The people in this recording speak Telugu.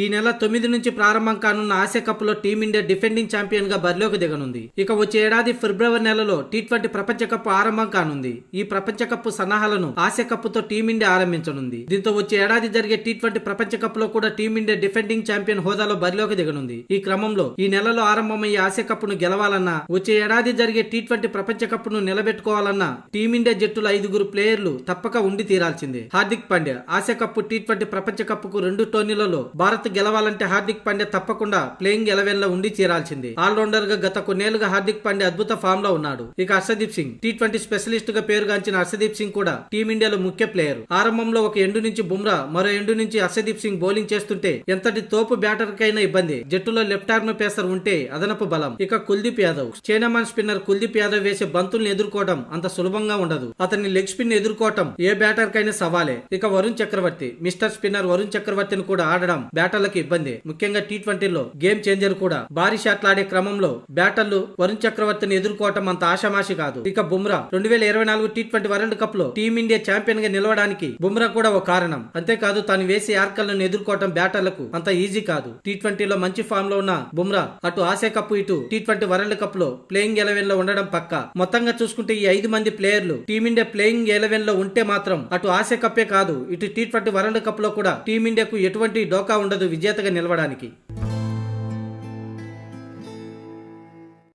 ఈ నెల తొమ్మిది నుంచి ప్రారంభం కానున్న ఆసియా కప్లో టీమిండియా డిఫెండింగ్ ఛాంపియన్గా బరిలోకి దిగనుంది. ఇక వచ్చే ఏడాది ఫిబ్రవరి నెలలో టీ ట్వంటీ ప్రపంచ కప్ ఆరంభం కానుంది. ఈ ప్రపంచ కప్ సన్నాహాలను ఆసియా కప్తో టీమిండియా ఆరంభించనుంది. దీంతో వచ్చే ఏడాది జరిగే టీ ట్వంటీ ప్రపంచ కప్లో కూడా టీమిండియా డిఫెండింగ్ ఛాంపియన్ హోదాలో బరిలోకి దిగనుంది. ఈ క్రమంలో ఈ నెలలో ఆరంభమయ్యే ఆసియా కప్ను గెలవాలన్నా వచ్చే ఏడాది జరిగే టీ ట్వంటీ ప్రపంచ కప్ను నిలబెట్టుకోవాలన్నా టీమిండియా జట్టులో ఐదుగురు ప్లేయర్లు తప్పక ఉండి తీరాల్సిందే. Hardik Pandya Asia cup T twenty ప్రపంచ కప్కు రెండు టోర్నీలలో భారత్ గెలవాలంటే హార్దిక్ పాండ్యా తప్పకుండా ప్లేయింగ్ ఎలెవెన్లో ఉండి చేరాల్సింది. ఆల్రౌండర్గా గత కొన్నేళ్ళుగా హార్దిక్ పాండ్యా అద్భుత ఫామ్లో ఉన్నాడు. ఇక హర్షదీప్ సింగ్ టీ ట్వంటీ స్పెషలిస్ట్గా పేరుగాంచిన హర్షదీప్ సింగ్ కూడా టీమిండియాలో ముఖ్య ప్లేయర్. ఆరంభంలో ఒక ఎండు నుంచి బుమ్రా మరో ఎండు నుంచి హర్షదీప్ సింగ్ బౌలింగ్ చేస్తుంటే ఎంతటి తోపు బ్యాటర్ కైనా ఇబ్బంది. జట్టులో లెఫ్ట్ ఆర్మ్ పేసర్ ఉంటే అదనపు బలం. ఇక కుల్దీప్ యాదవ్ చైనామాన్ స్పిన్నర్ కుల్దీప్ యాదవ్ వేసే బంతుల్ని ఎదుర్కోవడం అంత సులభంగా ఉండదు. అతని లెగ్ స్పిన్ ఎదుర్కోవటం ఏ బ్యాటర్ కైనా సవాలే. ఇక వరుణ్ చక్రవర్తి మిస్టర్ స్పిన్నర్ వరుణ్ చక్రవర్తిని కూడా ఆడడం బ్యాటర్లకు ఇబ్బంది. ముఖ్యంగా టీ ట్వంటీలో గేమ్ చేంజర్ కూడా భారీ షాట్లు ఆడే క్రమంలో బ్యాటర్లు వరుణ్ చక్రవర్తిని ఎదుర్కోవటం అంత ఆషామాషి కాదు. ఇక బుమ్రా రెండు వేల ఇరవై నాలుగు టీ ట్వంటీ వరల్డ్ కప్లో టీమిండియా ఛాంపియన్గా నిలవడానికి బుమ్రా కూడా ఒక కారణం. అంతేకాదు తాను వేసే యార్కర్లను ఎదుర్కోవటం బ్యాటర్లకు అంత ఈజీ కాదు. టీ ట్వంటీలో మంచి ఫామ్లో ఉన్న బుమ్రా అటు ఆసియా కప్ ఇటు టీ ట్వంటీ వరల్డ్ కప్లో ప్లేయింగ్ ఎలెవెన్లో ఉండడం పక్క. మొత్తంగా చూసుకుంటే ఈ ఐదు మంది ప్లేయర్లు టీమిండియా ప్లేయింగ్ ఎలెవెన్లో ఉంటే మాత్రం అటు ఆసియా కప్పే కాదు ఇటు టీ ట్వంటీ వరల్డ్ కప్లో కూడా టీమిండియాకు ఎటువంటి డోకా ఉండదు. విజేతగా నిలవడానికి.